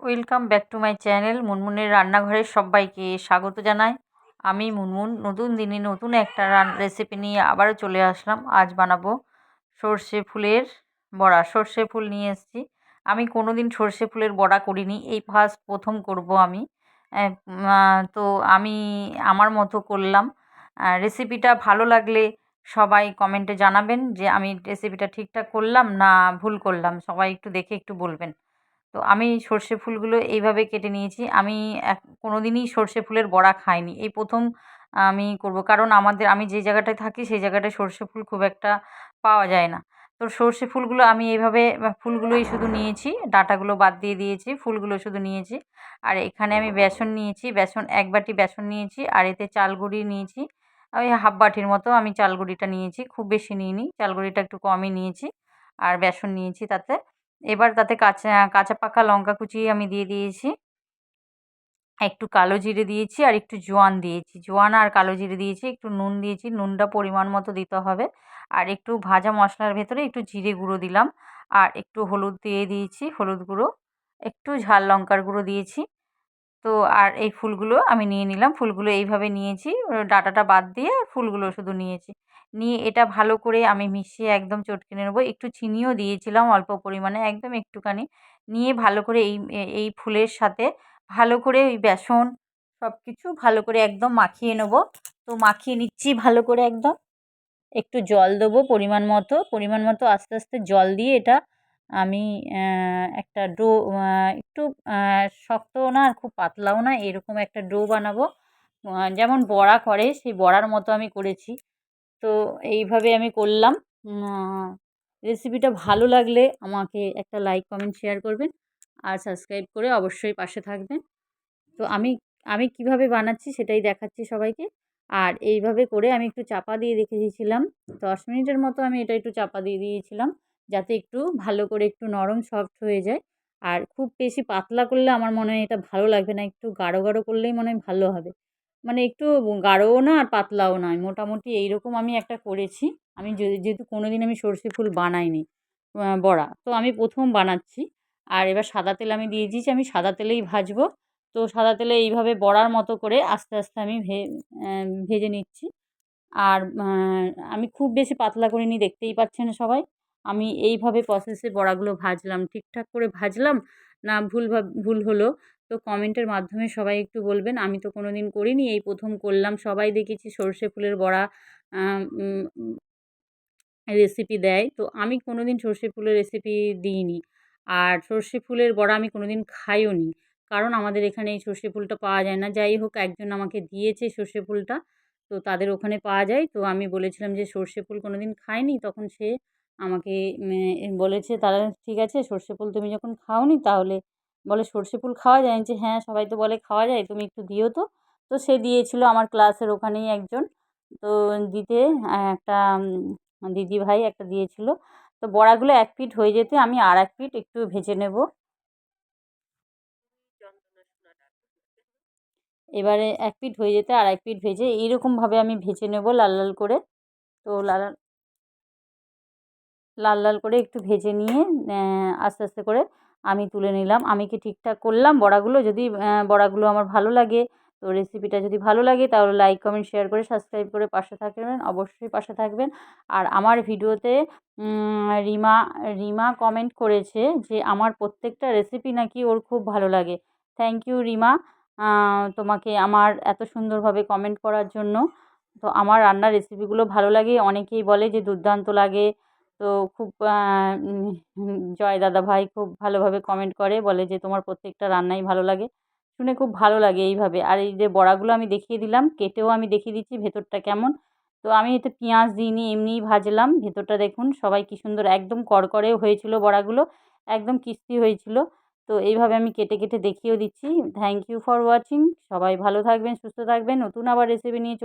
Welcome back to my channel মুনমুনের রান্নাঘরের সবাইকে স্বাগত জানাই। আমি মুনমুন। নতুন দিনে নতুন একটা রেসিপি নিয়ে আবারও চলে আসলাম। আজ বানাবো সর্ষে ফুলের বড়া। সর্ষে ফুল নিয়ে এসেছি। আমি কোনো দিন সর্ষে ফুলের বড়া করিনি। এই ফার্স্ট প্রথম করব আমি। তো আমি আমার মতো করলাম। রেসিপিটা ভালো লাগলে সবাই কমেন্টে জানাবেন যে আমি রেসিপিটা ঠিকঠাক করলাম না ভুল করলাম। সবাই একটু দেখে একটু বলবেন। তো আমি সর্ষে ফুলগুলো এইভাবে কেটে নিয়েছি। আমি এক কোনো দিনই সর্ষে ফুলের বড়া খাইনি। এই প্রথম আমি করব। কারণ আমাদের, আমি যে জায়গাটায় থাকি সেই জায়গাটায় সর্ষে ফুল খুব একটা পাওয়া যায় না। তো সর্ষে ফুলগুলো আমি এইভাবে ফুলগুলোই শুধু নিয়েছি। ডাটাগুলো বাদ দিয়ে দিয়েছি, ফুলগুলো শুধু নিয়েছি। আর এখানে আমি বেসন নিয়েছি। বেসন, এক বাটি বেসন নিয়েছি। আর এতে চাল গুঁড়ি নিয়েছি। ওই হাফ বাটির মতো আমি চাল গুঁড়িটা নিয়েছি। খুব বেশি নিইনি। চাল গুঁড়িটা একটু কমই নিয়েছি। আর বেসন নিয়েছি তাতে। এবার তাতে কাঁচা কাঁচা পাকা লঙ্কা কুচি আমি দিয়ে দিয়েছি। একটু কালো জিরে দিয়েছি আর একটু জোয়ান দিয়েছি। জোয়ান আর কালো জিরে দিয়েছি, একটু নুন দিয়েছি। নুনটা পরিমাণ মতো দিতে হবে। আর একটু ভাজা মশলার ভেতরে একটু জিরে গুঁড়ো দিলাম। আর একটু হলুদ দিয়ে দিয়েছি, হলুদ গুঁড়ো। একটু ঝাল লঙ্কার গুঁড়ো দিয়েছি। তো আর এই ফুলগুলো আমি নিয়ে নিলাম। ফুলগুলো এইভাবে নিয়েছি। ডাটাটা বাদ দিয়ে ফুলগুলো শুধু নিয়েছি। নিয়ে এটা ভালো করে আমি মিশিয়ে একদম চটকে নেব। একটু চিনিও দিয়েছিলাম অল্প পরিমাণে, একদম একটুখানি। নিয়ে ভালো করে এই এই ফুলের সাথে ভালো করে ওই বেসন সব কিছু ভালো করে একদম মাখিয়ে নেব। তো মাখিয়ে নিচ্ছি ভালো করে একদম। একটু জল দেবো পরিমাণ মতো। পরিমাণ মতো আস্তে আস্তে জল দিয়ে এটা আমি একটা ডো একটু শক্তও না আর খুব পাতলাও না, এরকম একটা ডো বানাবো। যেমন বড়া করে, সেই বড়ার মতো আমি করেছি। তো এইভাবে আমি করলাম। রেসিপিটা ভালো লাগলে আমাকে একটা লাইক কমেন্ট শেয়ার করবেন আর সাবস্ক্রাইব করে অবশ্যই পাশে থাকবেন। তো আমি আমি কীভাবে বানাচ্ছি সেটাই দেখাচ্ছি সবাইকে। আর এইভাবে করে আমি একটু চাপা দিয়ে রেখে দিয়েছিলাম। দশ মিনিটের মতো আমি এটা একটু চাপা দিয়ে দিয়েছিলাম। যাতে একটু ভালো করে একটু নরম সফট হয়ে যায়। আর খুব বেশি পাতলা করলে আমার মনে হয় এটা ভালো লাগবে না, একটু গাঢ় গাঢ় করলেই মনে হয় ভালো হবে। মানে একটু গাঢ়ও না আর পাতলাও নয় মোটামুটি এইরকম আমি একটা করেছি। আমি যেহেতু কোনো দিন আমি সর্ষে ফুল বানাইনি বড়া। তো আমি প্রথম বানাচ্ছি। আর এবার সাদা তেল আমি দিয়ে দিয়েছি, আমি সাদা তেলেই ভাজবো। তো সাদা তেলে এইভাবে বড়ার মতো করে আস্তে আস্তে আমি ভেজে নিচ্ছি। আর আমি খুব বেশি পাতলা করিনি, দেখতেই পাচ্ছেন সবাই। আমি এইভাবে প্রসেসে বড়াগুলো ভাজলাম। ঠিকঠাক করে ভাজলাম, না ভুল ভুল হলো। তো কমেন্টের মাধ্যমে সবাই একটু বলবেন, আমি তো কোনো দিন করিনি, এই প্রথম করলাম। সবাই দেখেছি সর্ষে ফুলের বড়া রেসিপি দেয়। তো আমি কোনো দিন সর্ষে ফুলের রেসিপি দিইনি। আর সর্ষে ফুলের বড়া আমি কোনো দিন খাইও নি। কারণ আমাদের এখানে এই সর্ষে ফুলটা পাওয়া যায় না। যাই হোক, একজন আমাকে দিয়েছে সর্ষে ফুলটা, তো তাদের ওখানে পাওয়া যায়। তো আমি বলেছিলাম যে সর্ষে ফুল কোনো দিন খাইনি। তখন সে আমাকে বলেছে তারা ঠিক আছে, সর্ষে ফুল তুমি যখন খাওনি, তাহলে বলে, সর্ষে ফুল খাওয়া যায়? যে হ্যাঁ সবাই তো বলে খাওয়া যায়, তুমি একটু দিও তো। তো সে দিয়েছিল আমার ক্লাসের ওখানেই একজন। তো দিতে, একটা দিদিভাই একটা দিয়েছিল। তো বড়াগুলো এক পিঠ হয়ে যেতে আমি আর এক পিঠ একটু ভেজে নেব। এবারে এক পিঠ হয়ে যেতে আর এক পিঠ ভেজে এইরকমভাবে আমি ভেজে নেব লাল লাল করে। তো লাল লাল লাল করে একটু ভেজে নিয়ে আস্তে আস্তে করে আমি তুলে নিলাম। আমি কি ঠিকঠাক করলাম? বড়াগুলো যদি বড়াগুলো আমার ভালো লাগে, তো রেসিপিটা যদি ভালো লাগে তাহলে লাইক কমেন্ট শেয়ার করে সাবস্ক্রাইব করে পাশে থাকবেন, অবশ্যই পাশে থাকবেন। আর আমার ভিডিওতে রিমা রিমা কমেন্ট করেছে যে আমার প্রত্যেকটা রেসিপি নাকি ওর খুব ভালো লাগে। Thank you Rima. তোমাকে আমার এত সুন্দরভাবে কমেন্ট করার জন্য। তো আমার রান্নার রেসিপিগুলো ভালো লাগে। অনেকেই বলে যে দুর্দান্ত লাগে। তো খুব জয় দাদা ভাই খুব ভালোভাবে কমেন্ট করে, বলে যে তোমার প্রত্যেকটা রান্নাই ভালো লাগে। শুনে খুব ভালো লাগে এইভাবে। আর এই যে বড়াগুলো আমি দেখিয়ে দিলাম, কেটেও আমি দেখিয়ে দিচ্ছি ভেতরটা কেমন। তো আমি এতে পেঁয়াজ দিইনি এমনিই ভাজলাম। ভেতরটা দেখুন, সবাই কী সুন্দর একদম কড়কড়েও হয়েছিল বড়াগুলো, একদম কিস্তি হয়েছিল। তো এইভাবে আমি কেটে কেটে দেখিয়েও দিচ্ছি। থ্যাংক ইউ ফর ওয়াচিং সবাই ভালো থাকবেন, সুস্থ থাকবেন। নতুন আবার রেসিপি নিয়ে